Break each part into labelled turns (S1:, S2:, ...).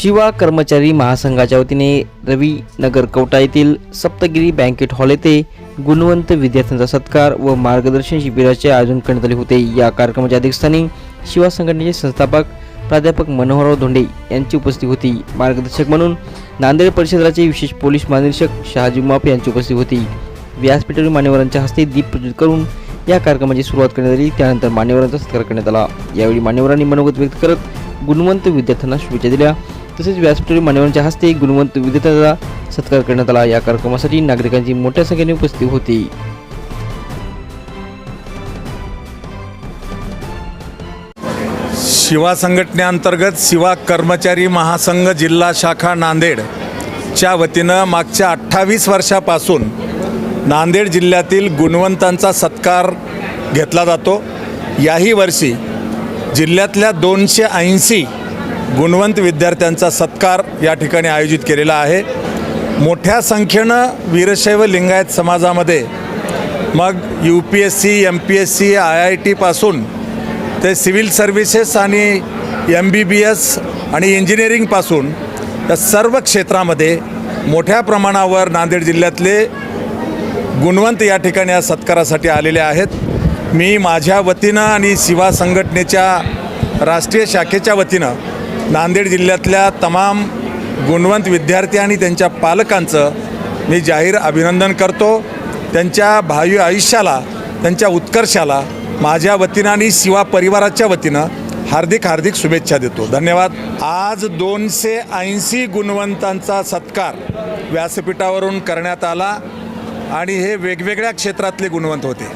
S1: शिवा कर्मचारी महासंघाच्या वतीने रवी नगर कवटा येथील सप्तगिरी बँकेट हॉल येथे गुणवंत विद्यार्थ्यांचा सत्कार व मार्गदर्शन शिबिराचे आयोजन करण्यात आले होते. या कार्यक्रमाच्या अध्यक्षस्थानी शिवा संघटनेचे संस्थापक प्राध्यापक मनोहरराव धोंडे यांची उपस्थिती होती. मार्गदर्शक म्हणून नांदेड परिषदाचे विशेष पोलीस महानिरीक्षक शहाजी माप यांची उपस्थिती होती. व्यासपीठावरील मान्यवरांच्या हस्ते दीप प्रज्वलित करून या कार्यक्रमाची सुरुवात करण्यात आली. त्यानंतर मान्यवरांचा सत्कार करण्यात आला. यावेळी मान्यवरांनी मनोगत व्यक्त करत गुणवंत विद्यार्थ्यांना शुभेच्छा दिल्या. तसेच व्यासपीठावरील मान्यवरांच्या हस्ते गुणवंत विविधतेचा सत्कार करण्यात आला. या कार्यक्रमासाठी नागरिकांची मोठ्या संख्येने उपस्थिती होती.
S2: शिवा संघटनेअंतर्गत शिवा कर्मचारी महासंघ जिल्हा शाखा नांदेड च्या वतीनं मागच्या अठ्ठावीस वर्षापासून नांदेड जिल्ह्यातील गुणवंतांचा सत्कार घेतला जातो. याही वर्षी जिल्ह्यातल्या दोनशे ऐंशी गुणवंत विद्यार्थ्यांचा सत्कार या ठिकाणी आयोजित केलेला आहे. मोठ्या संख्येनं वीरशैव लिंगायत समाजामध्ये मग U P S C M P S C I I टीपासून ते सिव्हिल सर्व्हिसेस आणि एम बी बी एस आणि इंजिनिअरिंगपासून या सर्व क्षेत्रामध्ये मोठ्या प्रमाणावर नांदेड जिल्ह्यातले गुणवंत या ठिकाणी या सत्कारासाठी आलेले आहेत. मी माझ्या वतीनं आणि शिवा संघटनेच्या राष्ट्रीय शाखेच्या वतीनं नांदेड जिल्ह्यातल्या तमाम गुणवंत विद्यार्थी आणि त्यांच्या पालकांचं मी जाहीर अभिनंदन करतो. त्यांच्या भावी आयुष्याला त्यांच्या उत्कर्षाला माझ्या वतीनं आणि शिवा परिवाराच्या वतीनं हार्दिक हार्दिक शुभेच्छा देतो. धन्यवाद. आज दोनशे ऐंशी गुणवंतांचा सत्कार व्यासपीठावरून करण्यात आला आणि हे वेगवेगळ्या क्षेत्रातले गुणवंत होते.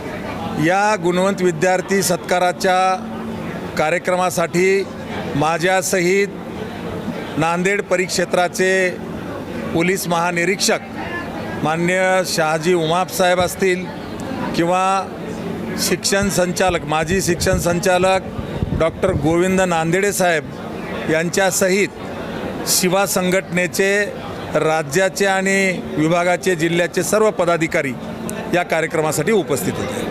S2: या गुणवंत विद्यार्थी सत्काराच्या कार्यक्रमासाठी माझ्यासहित नांदेड परिक्षेत्राचे पोलीस महानिरीक्षक मान्य शहाजी उमापसाहेब असतील किंवा शिक्षण संचालक माजी शिक्षण संचालक डॉक्टर गोविंद नांदेडे साहेब यांच्यासहित शिवा संघटनेचे राज्याचे आणि विभागाचे जिल्ह्याचे सर्व पदाधिकारी या कार्यक्रमासाठी उपस्थित होते.